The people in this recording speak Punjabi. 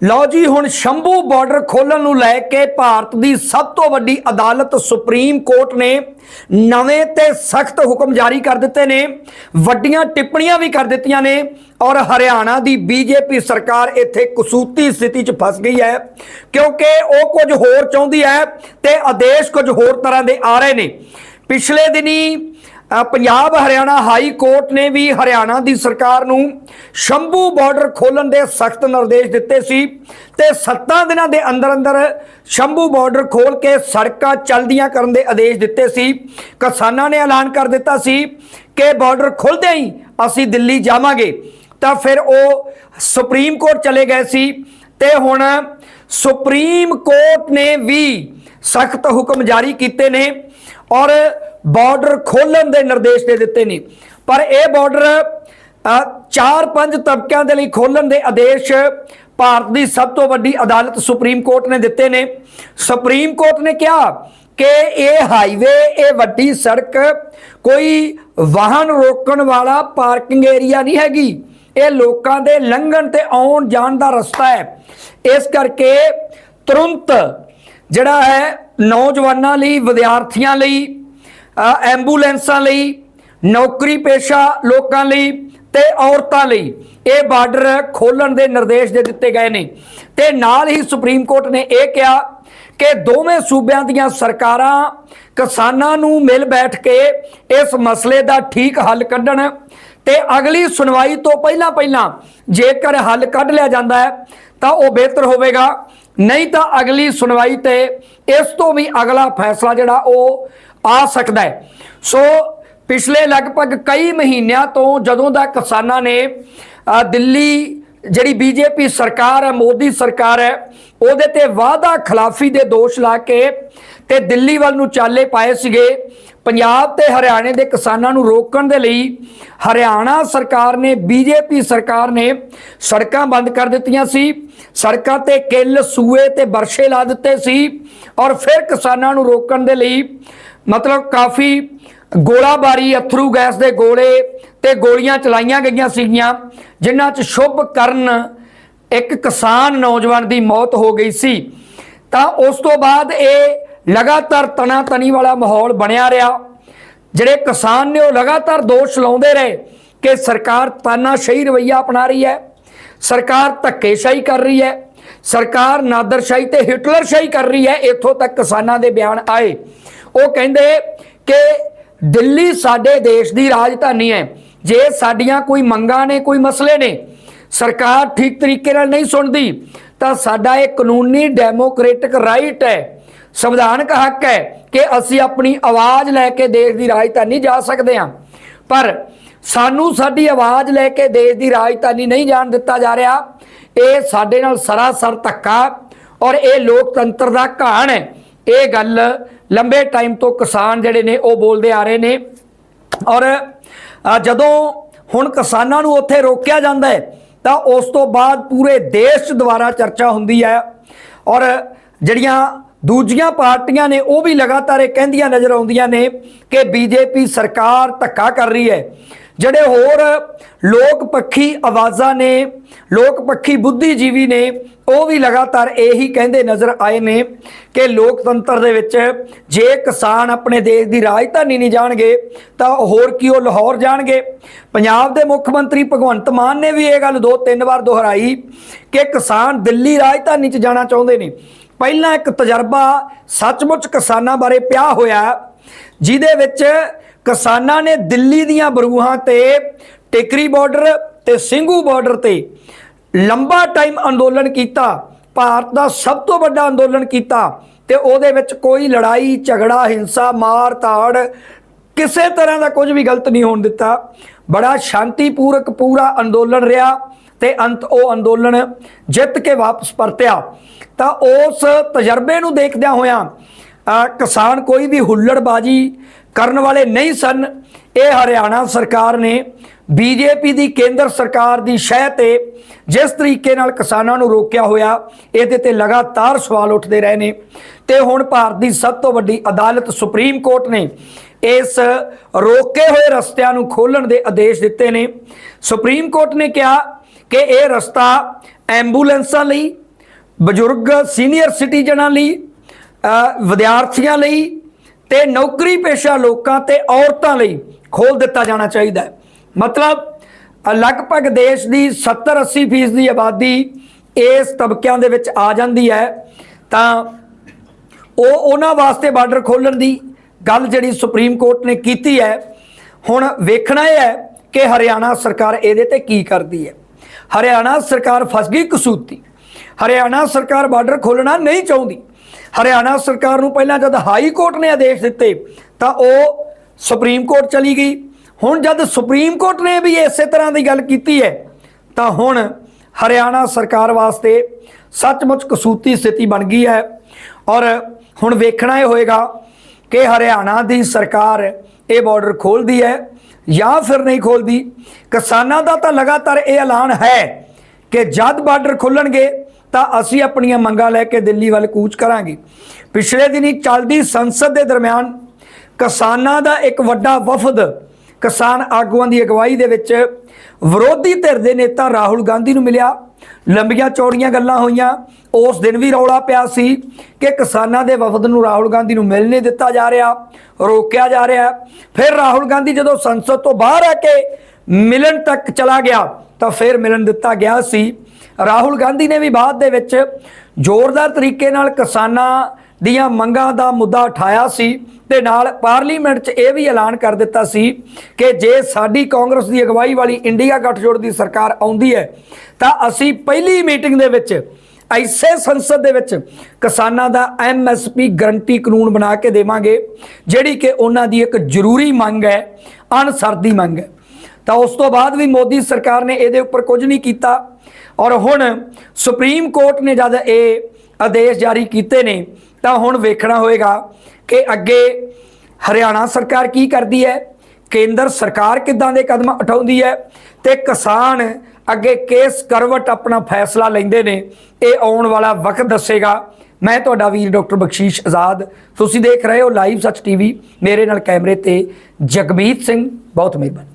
ਲਓ ਜੀ, ਹੁਣ ਸ਼ੰਭੂ ਬਾਰਡਰ ਖੋਲਣ ਨੂੰ ਲੈ ਕੇ ਭਾਰਤ ਦੀ ਸਭ ਤੋਂ ਵੱਡੀ ਅਦਾਲਤ ਸੁਪਰੀਮ ਕੋਰਟ ਨੇ ਨਵੇਂ ਤੇ ਸਖਤ ਹੁਕਮ ਜਾਰੀ ਕਰ ਦਿੱਤੇ ਨੇ, ਵੱਡੀਆਂ ਟਿੱਪਣੀਆਂ ਵੀ ਕਰ ਦਿੱਤੀਆਂ ਨੇ ਔਰ ਹਰਿਆਣਾ ਦੀ ਬੀਜੇਪੀ ਸਰਕਾਰ ਇੱਥੇ ਕਸੂਤੀ ਸਥਿਤੀ 'ਚ ਫਸ ਗਈ ਹੈ, ਕਿਉਂਕਿ ਉਹ ਕੁਝ ਹੋਰ ਚਾਹੁੰਦੀ ਹੈ ਤੇ ਆਦੇਸ਼ ਕੁਝ ਹੋਰ ਤਰ੍ਹਾਂ ਦੇ ਆ ਰਹੇ ਨੇ। ਪਿਛਲੇ ਦਿਨੀ ਪੰਜਾਬ, ਹਰਿਆਣਾ ਹਾਈ ਕੋਰਟ ਨੇ ਵੀ ਹਰਿਆਣਾ ਦੀ ਸਰਕਾਰ ਨੂੰ ਸ਼ੰਭੂ ਬਾਰਡਰ ਖੋਲਣ ਦੇ ਸਖਤ ਨਿਰਦੇਸ਼ ਦਿੱਤੇ ਸੀ ਤੇ 7 ਦਿਨਾਂ ਦੇ ਅੰਦਰ ਅੰਦਰ ਸ਼ੰਭੂ ਬਾਰਡਰ ਖੋਲ ਕੇ ਸੜਕਾਂ ਚਲਦੀਆਂ ਕਰਨ ਦੇ ਆਦੇਸ਼ ਦਿੱਤੇ ਸੀ। ਕਿਸਾਨਾਂ ਨੇ ਐਲਾਨ ਕਰ ਦਿੱਤਾ ਸੀ ਕਿ ਬਾਰਡਰ ਖੁੱਲਦੇ ਹੀ ਅਸੀਂ ਦਿੱਲੀ ਜਾਵਾਂਗੇ। ਤਾਂ ਫਿਰ ਉਹ ਸੁਪਰੀਮ ਕੋਰਟ ਚਲੇ ਗਏ ਸੀ ਤੇ ਹੁਣ ਸੁਪਰੀਮ ਕੋਰਟ ਨੇ ਵੀ ਸਖਤ ਹੁਕਮ ਜਾਰੀ ਕੀਤੇ ਨੇ ਔਰ ਬਾਰਡਰ ਖੋਲਣ ਦੇ ਨਿਰਦੇਸ਼ ਦੇ ਦਿੱਤੇ ਨੇ। ਪਰ ਇਹ ਬਾਰਡਰ ਚਾਰ ਪੰਜ ਤਬਕਿਆਂ ਦੇ ਲਈ ਖੋਲਣ ਦੇ ਆਦੇਸ਼ ਭਾਰਤ ਦੀ ਸਭ ਤੋਂ ਵੱਡੀ ਅਦਾਲਤ ਸੁਪਰੀਮ ਕੋਰਟ ਨੇ ਦਿੱਤੇ ਨੇ। ਸੁਪਰੀਮ ਕੋਰਟ ਨੇ ਕਿਹਾ ਕਿ ਇਹ ਹਾਈਵੇ, ਇਹ ਵੱਡੀ ਸੜਕ ਕੋਈ ਵਾਹਨ ਰੋਕਣ ਵਾਲਾ ਪਾਰਕਿੰਗ ਏਰੀਆ ਨਹੀਂ ਹੈਗੀ। ਇਹ ਲੋਕਾਂ ਦੇ ਲੰਘਣ ਤੇ ਆਉਣ ਜਾਣ ਦਾ ਰਸਤਾ ਹੈ। ਇਸ ਕਰਕੇ ਤੁਰੰਤ ਜਿਹੜਾ ਹੈ ਨੌਜਵਾਨਾਂ ਲਈ, ਵਿਦਿਆਰਥੀਆਂ ਲਈ ਐਂਬੂਲੈਂਸਾਂ ਲਈ, ਨੌਕਰੀ ਪੇਸ਼ਾ ਲੋਕਾਂ ਲਈ ਤੇ ਔਰਤਾਂ ਲਈ। ਇਹ ਬਾਰਡਰ ਖੋਲਣ ਦੇ ਨਿਰਦੇਸ਼ ਦੇ ਦਿੱਤੇ ਗਏ ਨੇ। ਤੇ ਨਾਲ ਹੀ ਸੁਪਰੀਮ ਕੋਰਟ ਨੇ ਇਹ ਕਿਹਾ ਕਿ ਦੋਵੇਂ ਸੂਬਿਆਂ ਦੀਆਂ ਸਰਕਾਰਾਂ ਕਿਸਾਨਾਂ ਨੂੰ ਮਿਲ ਬੈਠ ਕੇ ਇਸ ਮਸਲੇ ਦਾ ਠੀਕ ਹੱਲ ਕੱਢਣ ਤੇ ਅਗਲੀ ਸੁਣਵਾਈ ਤੋਂ ਪਹਿਲਾਂ ਪਹਿਲਾਂ ਜੇਕਰ ਹੱਲ ਕੱਢ ਲਿਆ ਜਾਂਦਾ ਹੈ, ਤਾਂ ਉਹ ਬਿਹਤਰ ਹੋਵੇਗਾ। ਨਹੀਂ ਤਾਂ ਅਗਲੀ ਸੁਣਵਾਈ ਤੇ ਇਸ ਤੋਂ ਵੀ ਅਗਲਾ ਫੈਸਲਾ ਜਿਹੜਾ ਉਹ ਆ ਸਕਦਾ ਹੈ। ਸੋ ਪਿਛਲੇ ਲਗਭਗ ਕਈ ਮਹੀਨਿਆਂ ਤੋਂ ਜਦੋਂ ਦਾ ਕਿਸਾਨਾਂ ਨੇ ਦਿੱਲੀ ਜਿਹੜੀ ਬੀਜੇਪੀ ਸਰਕਾਰ ਹੈ, ਮੋਦੀ ਸਰਕਾਰ ਹੈ, ਉਹਦੇ ਤੇ ਵਾਅਦਾ ਖਿਲਾਫੀ ਦੇ ਦੋਸ਼ ਲਾ ਕੇ ਤੇ ਦਿੱਲੀ ਵੱਲ ਨੂੰ ਚਾਲੇ ਪਾਏ ਸੀਗੇ। ਪੰਜਾਬ ਤੇ ਹਰਿਆਣੇ ਦੇ ਕਿਸਾਨਾਂ ਨੂੰ ਰੋਕਣ ਦੇ ਲਈ ਹਰਿਆਣਾ ਸਰਕਾਰ ਨੇ, ਬੀਜੇਪੀ ਸਰਕਾਰ ਨੇ ਸੜਕਾਂ ਬੰਦ ਕਰ ਦਿੱਤੀਆਂ ਸੀ। ਸੜਕਾਂ ਤੇ ਕਿੱਲ, ਸੂਏ ਤੇ ਬਰਸ਼ੇ ਲਾ ਦਿੱਤੇ ਸੀ ਔਰ ਫਿਰ ਕਿਸਾਨਾਂ ਨੂੰ ਰੋਕਣ ਦੇ ਲਈ ਮਤਲਬ ਕਾਫੀ ਗੋਲਾਬਾਰੀ, ਅਥਰੂ ਗੈਸ ਦੇ ਗੋਲੇ ਤੇ ਗੋਲੀਆਂ ਚਲਾਈਆਂ ਗਈਆਂ ਸੀਗੀਆਂ, ਜਿਨ੍ਹਾਂ 'ਚ ਸ਼ੁਭ ਕਰਨ ਇੱਕ ਕਿਸਾਨ ਨੌਜਵਾਨ ਦੀ ਮੌਤ ਹੋ ਗਈ ਸੀ। ਤਾਂ ਉਸ ਤੋਂ ਬਾਅਦ ਇਹ ਲਗਾਤਾਰ ਤਣਾ ਤਣੀ ਵਾਲਾ ਮਾਹੌਲ ਬਣਿਆ ਰਿਹਾ। ਜਿਹੜੇ ਕਿਸਾਨ ਨੇ ਉਹ ਲਗਾਤਾਰ ਦੋਸ਼ ਲਾਉਂਦੇ ਰਹੇ ਕਿ ਸਰਕਾਰ ਤਾਨਾਸ਼ਾਹੀ ਰਵਈਆ ਅਪਣਾ ਰਹੀ ਹੈ, ਸਰਕਾਰ ਧੱਕੇਸ਼ਾਹੀ ਕਰ ਰਹੀ ਹੈ, ਸਰਕਾਰ ਨਾਦਰਸ਼ਾਹੀ ਤੇ ਹਿਟਲਰਸ਼ਾਹੀ ਕਰ ਰਹੀ ਹੈ, ਇੱਥੋਂ ਤੱਕ ਕਿਸਾਨਾਂ ਦੇ ਬਿਆਨ ਆਏ। ਉਹ ਕਹਿੰਦੇ ਕਿ ਦਿੱਲੀ ਸਾਡੇ ਦੇਸ਼ ਦੀ ਰਾਜਧਾਨੀ ਹੈ। ਜੇ ਸਾਡੀਆਂ ਕੋਈ ਮੰਗਾਂ ਨੇ, ਕੋਈ ਮਸਲੇ ਨੇ, ਸਰਕਾਰ ਠੀਕ ਤਰੀਕੇ ਨਾਲ ਨਹੀਂ ਸੁਣਦੀ, ਤਾਂ ਸਾਡਾ ਇਹ ਕਾਨੂੰਨੀ ਡੈਮੋਕ੍ਰੈਟਿਕ ਰਾਈਟ ਹੈ। ਸੰਵਿਧਾਨਕ ਹੱਕ ਹੈ ਕਿ ਅਸੀਂ ਆਪਣੀ ਆਵਾਜ਼ ਲੈ ਕੇ ਦੇਸ਼ ਦੀ ਰਾਜਧਾਨੀ ਜਾ ਸਕਦੇ ਹਾਂ। ਪਰ ਸਾਨੂੰ ਸਾਡੀ ਆਵਾਜ਼ ਲੈ ਕੇ ਦੇਸ਼ ਦੀ ਰਾਜਧਾਨੀ ਨਹੀਂ ਜਾਣ ਦਿੱਤਾ ਜਾ ਰਿਹਾ। ਇਹ ਸਾਡੇ ਨਾਲ ਸਰਾਸਰ ਧੱਕਾ ਔਰ ਇਹ ਲੋਕਤੰਤਰ ਦਾ ਘਾਣ ਹੈ। ਇਹ ਗੱਲ ਲੰਬੇ ਟਾਈਮ ਤੋਂ ਕਿਸਾਨ ਜਿਹੜੇ ਨੇ ਉਹ ਬੋਲਦੇ ਆ ਰਹੇ ਨੇ। ਔਰ ਜਦੋਂ ਹੁਣ ਕਿਸਾਨਾਂ ਨੂੰ ਉੱਥੇ ਰੋਕਿਆ ਜਾਂਦਾ ਹੈ, ਤਾਂ ਉਸ ਤੋਂ ਬਾਅਦ ਪੂਰੇ ਦੇਸ਼ 'ਚ ਦੁਬਾਰਾ ਚਰਚਾ ਹੁੰਦੀ ਹੈ। ਔਰ ਜਿਹੜੀਆਂ ਦੂਜੀਆਂ ਪਾਰਟੀਆਂ ਨੇ ਉਹ ਵੀ ਲਗਾਤਾਰ ਇਹ ਕਹਿੰਦੀਆਂ ਨਜ਼ਰ ਆਉਂਦੀਆਂ ਨੇ ਕਿ ਬੀਜੇਪੀ ਸਰਕਾਰ ਧੱਕਾ ਕਰ ਰਹੀ ਹੈ। ਜਿਹੜੇ ਹੋਰ ਲੋਕ ਪੱਖੀ ਆਵਾਜ਼ਾਂ ਨੇ, ਲੋਕ ਪੱਖੀ ਬੁੱਧੀਜੀਵੀ ਨੇ, ਉਹ ਵੀ ਲਗਾਤਾਰ ਇਹੀ ਕਹਿੰਦੇ ਨਜ਼ਰ ਆਏ ਨੇ ਕਿ ਲੋਕਤੰਤਰ ਦੇ ਵਿੱਚ ਜੇ ਕਿਸਾਨ ਆਪਣੇ ਦੇਸ਼ ਦੀ ਰਾਜਧਾਨੀ ਨਹੀਂ ਜਾਣਗੇ, ਤਾਂ ਹੋਰ ਕੀ ਉਹ ਲਾਹੌਰ ਜਾਣਗੇ? ਪੰਜਾਬ ਦੇ ਮੁੱਖ ਮੰਤਰੀ ਭਗਵੰਤ ਮਾਨ ਨੇ ਵੀ ਇਹ ਗੱਲ ਦੋ ਤਿੰਨ ਵਾਰ ਦੁਹਰਾਈ ਕਿ ਕਿਸਾਨ ਦਿੱਲੀ ਰਾਜਧਾਨੀ 'ਚ ਜਾਣਾ ਚਾਹੁੰਦੇ ਨੇ। ਪਹਿਲਾਂ ਇੱਕ ਤਜਰਬਾ ਸੱਚਮੁੱਚ ਕਿਸਾਨਾਂ ਬਾਰੇ ਪਿਆ ਹੋਇਆ, ਜਿਹਦੇ ਵਿੱਚ ਕਿਸਾਨਾਂ ਨੇ ਦਿੱਲੀ ਦੀਆਂ ਬਰੂਹਾਂ ਤੇ ਟਿਕਰੀ ਬਾਰਡਰ ਤੇ ਸਿੰਘੂ ਬਾਰਡਰ ਤੇ ਲੰਬਾ ਟਾਈਮ ਅੰਦੋਲਨ ਕੀਤਾ। ਭਾਰਤ ਦਾ ਸਭ ਤੋਂ ਵੱਡਾ ਅੰਦੋਲਨ ਕੀਤਾ ਤੇ ਉਹਦੇ ਵਿੱਚ ਕੋਈ ਲੜਾਈ, ਝਗੜਾ, ਹਿੰਸਾ, ਮਾਰ ਤਾੜ ਕਿਸੇ ਤਰ੍ਹਾਂ ਦਾ ਕੁਝ ਵੀ ਗਲਤ ਨਹੀਂ ਹੋਣ ਦਿੱਤਾ। ਬੜਾ ਸ਼ਾਂਤੀਪੂਰਕ ਪੂਰਾ ਅੰਦੋਲਨ ਰਿਹਾ ਤੇ ਅੰਤ ਉਹ ਅੰਦੋਲਨ ਜਿੱਤ ਕੇ ਵਾਪਸ ਪਰਤਿਆ। ਤਾਂ ਉਸ ਤਜਰਬੇ ਨੂੰ ਦੇਖਦਿਆਂ ਹੋਇਆਂ ਕਿਸਾਨ ਕੋਈ ਵੀ ਹੁੱਲੜਬਾਜੀ ਕਰਨ ਵਾਲੇ ਨਹੀਂ ਸਨ। ਇਹ ਹਰਿਆਣਾ ਸਰਕਾਰ ਨੇ ਬੀਜੇਪੀ ਦੀ ਕੇਂਦਰ ਸਰਕਾਰ ਦੀ ਸ਼ਹਿ ਤੇ ਜਿਸ ਤਰੀਕੇ ਨਾਲ ਕਿਸਾਨਾਂ ਨੂੰ ਰੋਕਿਆ ਹੋਇਆ, ਇਹਦੇ ਤੇ ਲਗਾਤਾਰ ਸਵਾਲ ਉੱਠਦੇ ਰਹੇ ਨੇ। ਤੇ ਹੁਣ ਭਾਰਤ ਦੀ ਸਭ ਤੋਂ ਵੱਡੀ ਅਦਾਲਤ ਸੁਪਰੀਮ ਕੋਰਟ ਨੇ ਇਸ ਰੋਕੇ ਹੋਏ ਰਸਤਿਆਂ ਨੂੰ ਖੋਲਣ ਦੇ ਆਦੇਸ਼ ਦਿੱਤੇ ਨੇ। ਸੁਪਰੀਮ ਕੋਰਟ ਨੇ ਕਿਹਾ ਕਿ ਇਹ ਰਸਤਾ ਐਂਬੂਲੈਂਸਾਂ ਲਈ, ਬਜ਼ੁਰਗ ਸੀਨੀਅਰ ਸਿਟੀਜ਼ਨਾਂ ਲਈ ਵਿਦਿਆਰਥੀਆਂ ਲਈ ਤੇ ਨੌਕਰੀ ਪੇਸ਼ਾ ਲੋਕਾਂ ਤੇ ਔਰਤਾਂ ਲਈ ਖੋਲ ਦਿੱਤਾ ਜਾਣਾ ਚਾਹੀਦਾ ਹੈ। ਮਤਲਬ ਲਗਭਗ ਦੇਸ਼ ਦੀ 70-80% ਫੀਸਦੀ ਦੀ ਆਬਾਦੀ ਇਸ ਤਬਕਿਆਂ ਦੇ ਵਿੱਚ ਆ ਜਾਂਦੀ ਹੈ। ਤਾਂ ਉਹ ਉਹਨਾਂ ਵਾਸਤੇ ਬਾਰਡਰ ਖੋਲਣ ਦੀ ਗੱਲ ਜਿਹੜੀ ਸੁਪਰੀਮ ਕੋਰਟ ਨੇ ਕੀਤੀ ਹੈ। ਹੁਣ ਵੇਖਣਾ ਇਹ ਹੈ ਕਿ ਹਰਿਆਣਾ ਸਰਕਾਰ ਇਹਦੇ ਤੇ ਕੀ ਕਰਦੀ ਹੈ। ਹਰਿਆਣਾ ਸਰਕਾਰ ਫਸ ਗਈ ਕਸੂਤੀ। ਹਰਿਆਣਾ ਸਰਕਾਰ ਬਾਰਡਰ ਖੋਲਣਾ ਨਹੀਂ ਚਾਹੁੰਦੀ। ਹਰਿਆਣਾ ਸਰਕਾਰ ਨੂੰ ਪਹਿਲਾਂ ਜਦ ਹਾਈ ਕੋਰਟ ਨੇ ਆਦੇਸ਼ ਦਿੱਤੇ, ਤਾਂ ਉਹ ਸੁਪਰੀਮ ਕੋਰਟ ਚਲੀ ਗਈ। ਹੁਣ ਜਦ ਸੁਪਰੀਮ ਕੋਰਟ ਨੇ ਵੀ ਇਸੇ ਤਰ੍ਹਾਂ ਦੀ ਗੱਲ ਕੀਤੀ ਹੈ, ਤਾਂ ਹੁਣ ਹਰਿਆਣਾ ਸਰਕਾਰ ਵਾਸਤੇ ਸੱਚਮੁੱਚ ਕਸੂਤੀ ਸਥਿਤੀ ਬਣ ਗਈ ਹੈ। ਔਰ ਹੁਣ ਵੇਖਣਾ ਇਹ ਹੋਏਗਾ ਕਿ ਹਰਿਆਣਾ ਦੀ ਸਰਕਾਰ ਇਹ ਬਾਰਡਰ ਖੋਲਦੀ ਹੈ ਜਾਂ ਫਿਰ ਨਹੀਂ ਖੋਲਦੀ। ਕਿਸਾਨਾਂ ਦਾ ਤਾਂ ਲਗਾਤਾਰ ਇਹ ਐਲਾਨ ਹੈ ਕਿ ਜਦ ਬਾਰਡਰ ਖੁੱਲਣਗੇ ਤਾਂ ਅਸੀਂ ਆਪਣੀਆਂ ਮੰਗਾਂ ਲੈ ਕੇ ਦਿੱਲੀ ਵੱਲ ਕੂਚ ਕਰਾਂਗੇ। ਪਿਛਲੇ ਦਿਨੀ ਚੱਲਦੀ ਸੰਸਦ ਦੇ ਦਰਮਿਆਨ ਕਿਸਾਨਾਂ ਦਾ ਇੱਕ ਵੱਡਾ ਵਫਦ ਕਿਸਾਨ ਆਗੂਆਂ ਦੀ ਅਗਵਾਈ ਦੇ ਵਿੱਚ ਵਿਰੋਧੀ ਧਿਰ ਦੇ ਨੇਤਾ ਰਾਹੁਲ ਗਾਂਧੀ ਨੂੰ ਮਿਲਿਆ। ਲੰਬੀਆਂ ਚੌੜੀਆਂ ਗੱਲਾਂ ਹੋਈਆਂ। ਉਸ ਦਿਨ ਵੀ ਰੌਲਾ ਪਿਆ ਸੀ ਕਿ ਕਿਸਾਨਾਂ ਦੇ ਵਫਦ ਨੂੰ ਰਾਹੁਲ ਗਾਂਧੀ ਨੂੰ ਮਿਲ ਨਹੀਂ ਦਿੱਤਾ ਜਾ ਰਿਹਾ, ਰੋਕਿਆ ਜਾ ਰਿਹਾ। ਫਿਰ ਰਾਹੁਲ ਗਾਂਧੀ ਜਦੋਂ ਸੰਸਦ ਤੋਂ ਬਾਹਰ ਆ ਕੇ ਮਿਲਣ ਤੱਕ ਚਲਾ ਗਿਆ, ਤਾਂ ਫਿਰ ਮਿਲਣ ਦਿੱਤਾ ਗਿਆ ਸੀ। ਰਾਹੁਲ ਗਾਂਧੀ ਨੇ ਵੀ ਬਾਅਦ ਦੇ ਵਿੱਚ ਜ਼ੋਰਦਾਰ ਤਰੀਕੇ ਨਾਲ ਕਿਸਾਨਾਂ ਦੀਆਂ ਮੰਗਾਂ ਦਾ ਮੁੱਦਾ ਉਠਾਇਆ ਸੀ ਤੇ ਨਾਲ ਪਾਰਲੀਮੈਂਟ 'ਚ ਇਹ ਵੀ ਐਲਾਨ ਕਰ ਦਿੱਤਾ ਸੀ ਕਿ ਜੇ ਸਾਡੀ ਕਾਂਗਰਸ ਦੀ ਅਗਵਾਈ ਵਾਲੀ ਇੰਡੀਆ ਗੱਠਜੋੜ ਦੀ ਸਰਕਾਰ ਆਉਂਦੀ ਹੈ, ਤਾਂ ਅਸੀਂ ਪਹਿਲੀ ਮੀਟਿੰਗ ਦੇ ਵਿੱਚ ਐਸੇ ਸੰਸਦ ਦੇ ਵਿੱਚ ਕਿਸਾਨਾਂ ਦਾ ਐਮਐਸਪੀ ਗਰੰਟੀ ਕਾਨੂੰਨ ਬਣਾ ਕੇ ਦੇਵਾਂਗੇ, ਜਿਹੜੀ ਕਿ ਉਹਨਾਂ ਦੀ ਇੱਕ ਜ਼ਰੂਰੀ ਮੰਗ ਹੈ ਅਨਸਰਦੀ ਮੰਗ ਹੈ। ਤਾਂ ਉਸ ਤੋਂ ਬਾਅਦ ਵੀ ਮੋਦੀ ਸਰਕਾਰ ਨੇ ਇਹਦੇ ਉੱਪਰ ਕੁਝ ਨਹੀਂ ਕੀਤਾ। ਔਰ ਹੁਣ ਸੁਪਰੀਮ ਕੋਰਟ ਨੇ ਜਦ ਇਹ ਆਦੇਸ਼ ਜਾਰੀ ਕੀਤੇ ਨੇ, ਤਾਂ ਹੁਣ ਵੇਖਣਾ ਹੋਏਗਾ ਕਿ ਅੱਗੇ ਹਰਿਆਣਾ ਸਰਕਾਰ ਕੀ ਕਰਦੀ ਹੈ, ਕੇਂਦਰ ਸਰਕਾਰ ਕਿੱਦਾਂ ਦੇ ਕਦਮ ਉਠਾਉਂਦੀ ਹੈ ਤੇ ਕਿਸਾਨ ਅੱਗੇ ਕੇਸ ਕਰਵਟ ਆਪਣਾ ਫੈਸਲਾ ਲੈਂਦੇ ਨੇ, ਇਹ ਆਉਣ ਵਾਲਾ ਵਕਤ ਦੱਸੇਗਾ। ਮੈਂ ਤੁਹਾਡਾ ਵੀਰ ਡਾਕਟਰ ਬਖਸ਼ੀਸ਼ ਆਜ਼ਾਦ। ਤੁਸੀਂ ਦੇਖ ਰਹੇ ਹੋ ਲਾਈਵ ਸੱਚ ਟੀਵੀ। ਮੇਰੇ ਨਾਲ ਕੈਮਰੇ ਤੇ ਜਗਮੀਤ ਸਿੰਘ। ਬਹੁਤ ਮਿਹਰਬਾਨੀ।